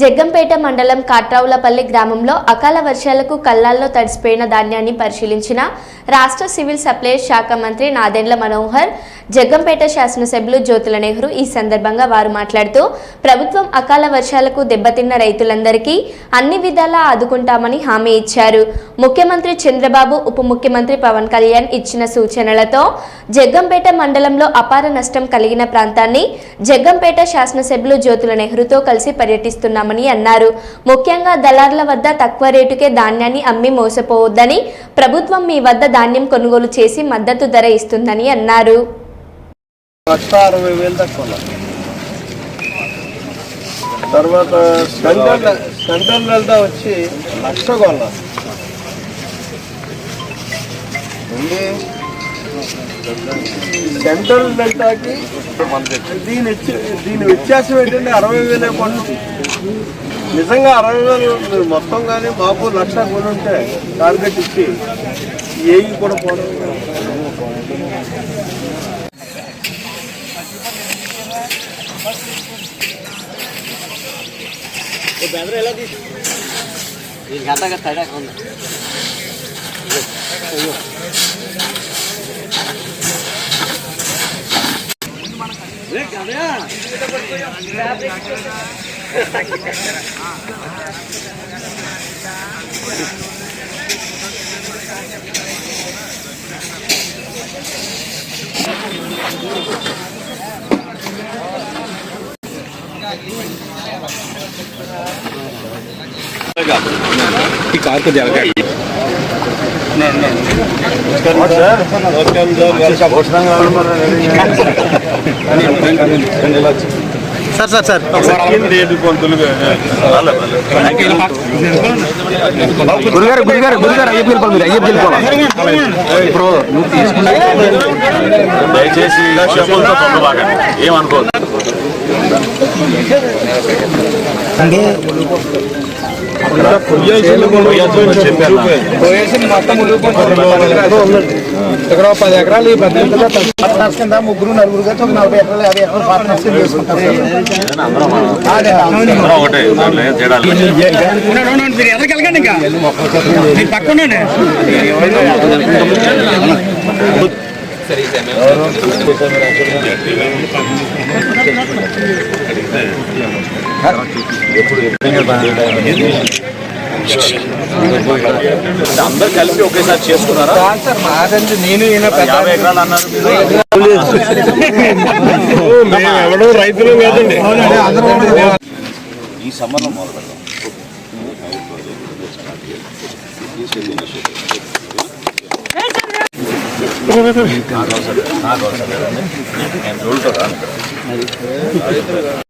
జగ్గంపేట మండలం కాట్రావులపల్లి గ్రామంలో అకాల వర్షాలకు కల్లాల్లో తడిసిపోయిన ధాన్యాన్ని పరిశీలించిన రాష్ట్ర సివిల్ సప్లైస్ శాఖ మంత్రి నాదెండ్ల మనోహర్ జగ్గంపేట శాసనసభ్యులు జ్యోతుల నెహ్రూ ఈ సందర్భంగా వారు మాట్లాడుతూ ప్రభుత్వం అకాల వర్షాలకు దెబ్బతిన్న రైతులందరికీ అన్ని విధాలా ఆదుకుంటామని హామీ ఇచ్చారు. ముఖ్యమంత్రి చంద్రబాబు ఉప ముఖ్యమంత్రి పవన్ కళ్యాణ్ ఇచ్చిన సూచనలతో జగ్గంపేట మండలంలో అపార నష్టం కలిగిన ప్రాంతాన్ని జగ్గంపేట శాసనసభ్యులు జ్యోతుల నెహ్రూతో కలిసి పర్యటిస్తున్నామని అన్నారు. ముఖ్యంగా దళార్ల వద్ద తక్కువ రేటుకే ధాన్యాన్ని అమ్మి మోసపోవద్దని ప్రభుత్వం మీ వద్ద ధాన్యం కొనుగోలు చేసి మద్దతు ధర ఇస్తుందని అన్నారు. తర్వాత సెంట్రల్ సెంట్రల్ డెల్టా వచ్చి లక్ష కొల్ల సెంట్రల్ డెల్టాకి దీని వ్యత్య- దీని వ్యత్యాసం ఏంటంటే అరవై వేలే పడుతుంది నిజంగా అరవై వేలు మొత్తం కానీ మాకు లక్ష కొని ఉంటే టార్గెట్ ఇచ్చి ఏవి కూడా పోవడం. ఈ कार को जल गया సార్ సార్ సార్. గురుగారు గురుగారు గురుగారు అయ్యప్ప వెళ్ళిపోవాలి మీరు అయ్యప్ప ఇప్పుడు తీసుకున్న దయచేసి క్షేమంతో పంపబాకండి ఇక్కడ పది ఎకరాలు ఈ పెద్ద పార్ట్నర్స్ కింద ముగ్గురు నలుగురు కలిసి ఒక నలభై ఎకరాలు యాభై ఎకరాలు పార్ట్నర్స్ కింద చేసుకుంటారు పక్కన అందరం కలిపి ఒకేసారి చేసుకున్నారా? కాదు సార్ మాదండి నేను ఈయన పెద్ద యాభై ఎకరాలు అన్నారు. మీరు ఎవడో రైతులు కాదండి. ఈ సమ్మర్లో మొదలు పెడదాం నేను చూడతాను